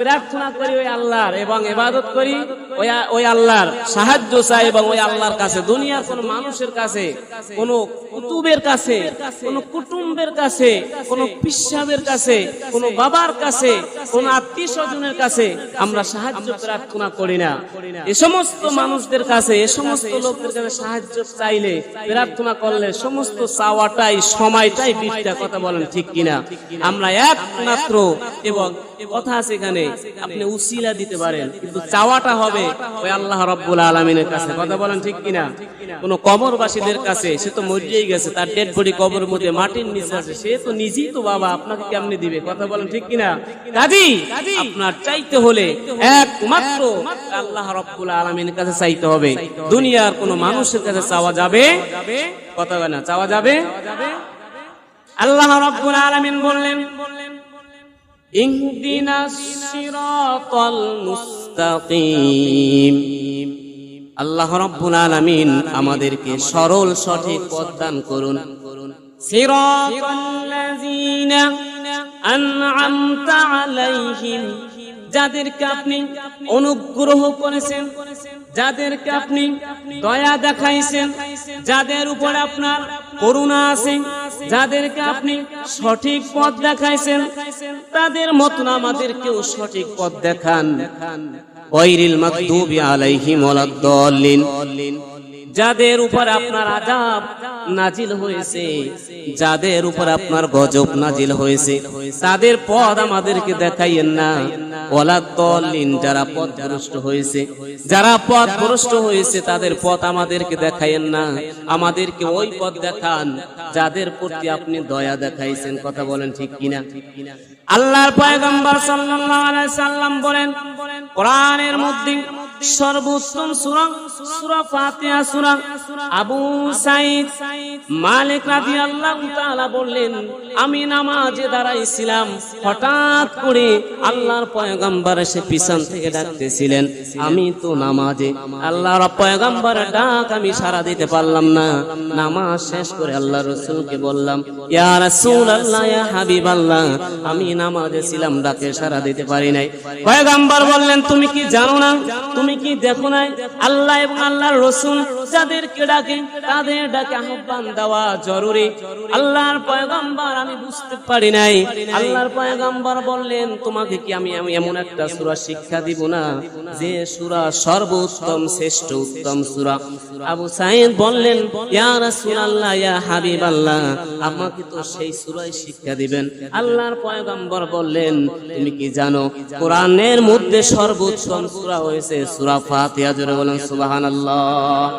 প্রার্থনা করি ওই আল্লাহর এবং ইবাদত করি ওই আল্লাহর সাহায্য চাই এবং ওই আল্লাহর কাছে, দুনিয়ার কোন মানুষের কাছে, কোন কুতুবের কাছে, কোন কুটুম্বের কাছে, কোন পিসাবের কাছে, কোন বাবার কাছে, কোন আত্মীয় স্বজনের কাছে আমরা সাহায্য প্রার্থনা করি না। এ সমস্ত মানুষদের কাছে, এ সমস্ত লোকদের কাছে সাহায্য চাইলে, প্রার্থনা করলে সমস্ত চাওয়াটাই, সময়টাই বিটটা কথা বলেন ঠিক কিনা? আমরা একমাত্র এবং কথা আছে এখানে। আপনি উসিলা দিতে পারেন কিন্তু চাওয়াটা হবে ওই আল্লাহ রব্বুল আলমিনের কাছে। কথা বলেন ঠিক কিনা? কোন কবরবাসীদের কাছে সে তো মরিয়েই গেছে তার ডেড বডি কবর মধ্যে মাটির নিচে আছে সে তো নিজেই তো বাবা আপনাকে কেমনে দিবে? কথা বলেন ঠিক কিনা? কাজী আপনার চাইতে হলে একমাত্র আল্লাহ রব্বুল আলমিনের কাছে চাইতে হবে। দুনিয়ার কোন মানুষের কাছে চাওয়া যাবে? কথা না চাওয়া যাবে? আল্লাহ রব্বুল আলমিন বললেন আল্লাহ রব্বুল আলামিন আমাদেরকে সরল সঠিক পথ দান করুন। যাদেরকে আপনি অনুগ্রহ করেছেন, যাদেরকে আপনি দয়া দেখাইছেন, যাদের উপর আপনার করুণা আছে যাদেরকে আপনি সঠিক পথ দেখাইছেন, তাদের মতন আমাদেরকেও সঠিক পথ দেখান। গৈরিল মাকদুবি আলাইহিম ওয়ালাদ-দাল্লিন। যাদের উপর আপনার আজাব নাজিল হয়েছে, যাদের উপর আপনার গজব নাজিল হয়েছে, তাদের পথ আমাদেরকে দেখাইয়েন না। ওয়ালাদ-দাল্লিন যারা পথ ভ্রষ্ট হয়েছে। যারা পথ ভ্রষ্ট হয়েছে, তাদের পথ আমাদেরকে দেখাইয়েন না। আমাদেরকে ওই পথ দেখান যাদের প্রতি আপনি দয়া দেখাইছেন। কথা বলেন ঠিক কিনা? আল্লাহর পয়গম্বর সাল্লাল্লাহু আলাইহি সাল্লাম বলেন, কোরআনের মধ্যে সর্বোত্তম সূরা সূরা ফাতিহা, সূরা আবু মালিক রাদিয়াল্লাহু তাআলা বললেন, আমি নামাজে দাঁড়াইছিলাম, হঠাৎ করে আল্লাহর পয়গম্বর এসে পিছন থেকে ডাকতেছিলেন। আমি তো নামাজে আল্লাহর পয়গম্বর ডাক আমি সারা দিতে পারলাম না। নামাজ শেষ করে আল্লাহ রসুলকে বললাম, ইয়া রাসূলুল্লাহ, ইয়া হাবিবাল্লাহ, আমি নামাজে ছিলাম, ডাকে সারা দিতে পারি নাই। পয়গম্বর বললেন, তুমি কি জানো না? তুমি কি দেখো নাই? আল্লাহ এবং আল্লাহর রসুল যাদেরকে ডাকে, তাদের ডাকে আহ্বান দেওয়া জরুরি। আল্লাহর পয়গম্বর আমি বুঝতে পারি নাই। আল্লাহর পয়গম্বর বললেন, তোমাকে কি আমি আমি এমন একটা সূরা শিক্ষা দিব না? যে সূরা সর্বোত্তম, শ্রেষ্ঠ উত্তম সূরা? আবু সাইদ বললেন, ইয়া রাসূলুল্লাহ, ইয়া হাবিবাল্লাহ, আমাকে তো সেই সূরাই শিক্ষা দিবেন। আল্লাহর পয়গম্বর বললেন, তুমি কি জানো, কোরআনের মধ্যে সর্বোত্তম সূরা হয়েছে সূরা ফাতিহা জোরে বলেন সুবহানাল্লাহ।